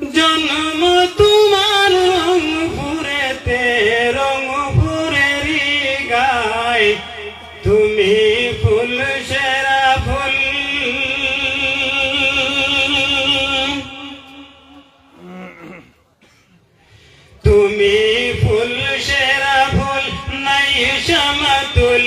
জন্ম তোমার রং ফুরেতে রং ফুরেরি গায়। তুমি ফুল, সেরা ফুল। তুমি ফুল, সেরা ফুল, নাই সমাতুল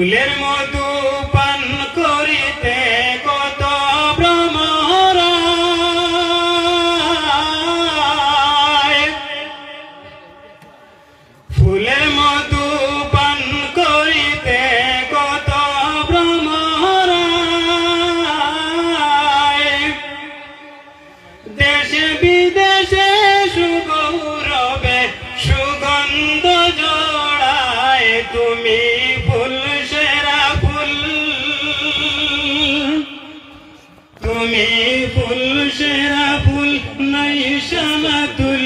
ফুলের মধু পান করিতে কত ভ্রমরায়। ফুলের মধু পান করিতে কত ভ্রমরায়। দেশে বিদেশে সুগৌরবে সুগন্ধ জোড়ায় তুমি তুমি ফুল সেরা ফুল নাই সমাতুল ফুলের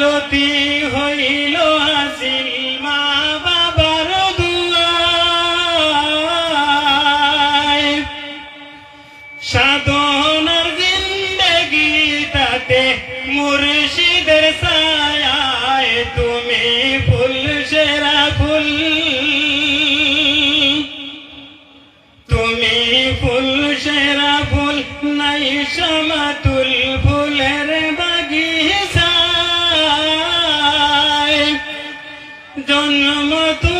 কামালতি হইল হাসিল মা বাবার সাধনার জিন্দগি তাতে মুর্শিদের ছায়ায় তুমি ফুল সেরা ফুল। তুমি ফুল সেরা ফুল, নাই সমাতুল ফুলের জন্ম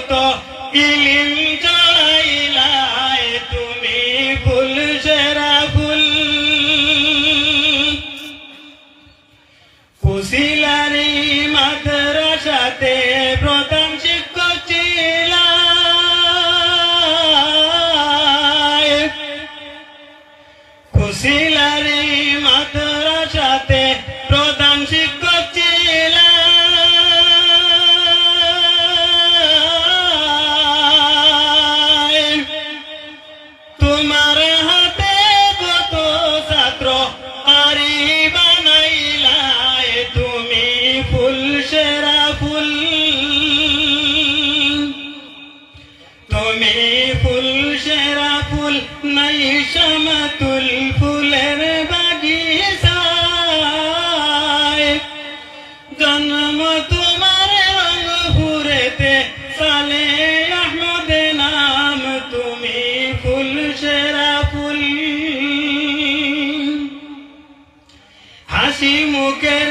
কত ইলিম জড়াইলায় তুমি ফুল সেরা ফুল। কুশিলারি মাদ্রাসাতে প্রধান শিক্ষক ছিলায়। কুশিলারি মাদ্রাসাতে প্রধান শিক্ষক সমাতুল ফুলের বাগিচায় জন্ম তোমার রং ফুরেতে সালে আহমদ নাম তুমি ফুল সেরা ফুল। হাসি মুখের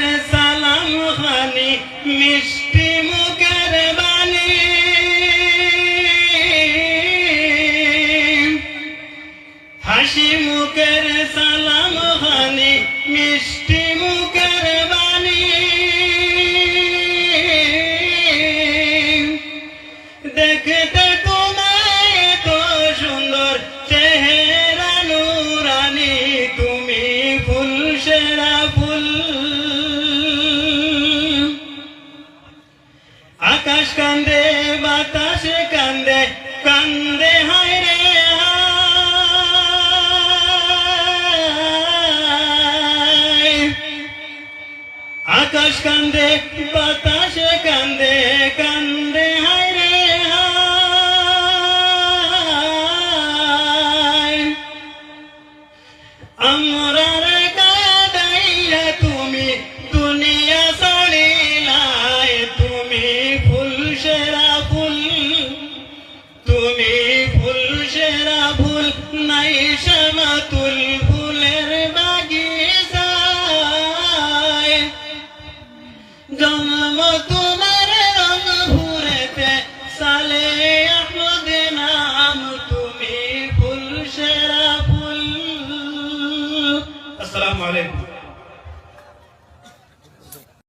কান্দে হয় রে আকাশ কান্দে বাতাস কান্দে কান্দে হয় রে আমরা কাদাইয়া তুমি শ্যামাতুল ফুলের বাগিচায়। জন্ম তোমার রংপুরেতে, সালে আহমদ নাম তুমি ফুল, সেরা ফুল। আসসালামু আলাইকুম।